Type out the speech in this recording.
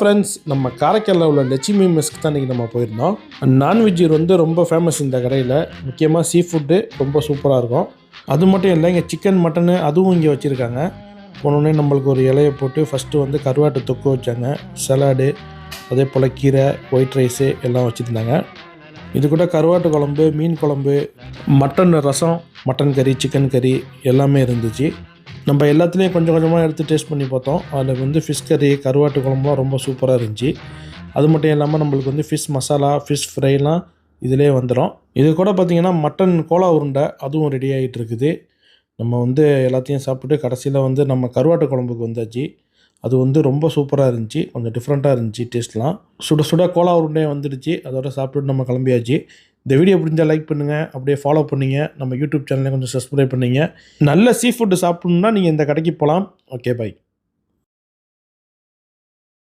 Friends நம்ம காரைக்காலில் உள்ள லட்சுமி மெஸ்க்கு தான் இன்றைக்கி நம்ம போயிருந்தோம். நான்வெஜ் வந்து ரொம்ப ஃபேமஸ் இந்த கடையில். முக்கியமாக சீ ஃபுட்டு ரொம்ப சூப்பராக இருக்கும். அது மட்டும் இல்லை இங்கே சிக்கன் மட்டனு அதுவும் இங்கே வச்சுருக்காங்க. போனோடனே நம்மளுக்கு ஒரு இலையை போட்டு ஃபஸ்ட்டு வந்து கருவாட்டு தொக்கு வச்சாங்க. சலாடு அதே போல் கீரை ஒயிட் ரைஸு எல்லாம் வச்சுருந்தாங்க. இது கூட கருவாட்டு குழம்பு மீன் குழம்பு மட்டன் ரசம் மட்டன் கறி சிக்கன் கறி எல்லாமே இருந்துச்சு. நம்ம எல்லாத்துலேயும் கொஞ்சம் கொஞ்சமாக எடுத்து டேஸ்ட் பண்ணி பார்த்தோம். அதில் வந்து ஃபிஷ் கறி கருவாட்டு குழம்புலாம் ரொம்ப சூப்பராக இருந்துச்சு. அது மட்டும் இல்லாமல் நம்மளுக்கு வந்து ஃபிஷ் மசாலா ஃபிஷ் ஃப்ரைலாம் இதிலே வந்துடும் இது கூட பார்த்திங்கன்னா மட்டன் கோலா உருண்டை அதுவும் ரெடி ஆகிட்டு இருக்குது. நம்ம வந்து எல்லாத்தையும் சாப்பிட்டு கடைசியில் வந்து நம்ம கருவாட்டு குழம்புக்கு வந்தாச்சு. அது வந்து ரொம்ப சூப்பராக இருந்துச்சு. கொஞ்சம் டிஃப்ரெண்ட்டாக இருந்துச்சு டேஸ்ட்லாம் சுட சுட கோலா உருண்டையும் வந்துடுச்சு. அதோட சாப்பிட்டுட்டு நம்ம கிளம்பியாச்சு. இந்த வீடியோ பிடிஞ்சால் லைக் பண்ணுங்கள் அப்படியே ஃபாலோ பண்ணுங்க. நம்ம யூடியூப் சேனலை கொஞ்சம் சப்ஸ்கிரைப் பண்ணுங்க. நல்ல சீ ஃபுட்டு சாப்பிட்ணுன்னா நீங்கள் இந்த கடைக்கு போகலாம் ஓகே பை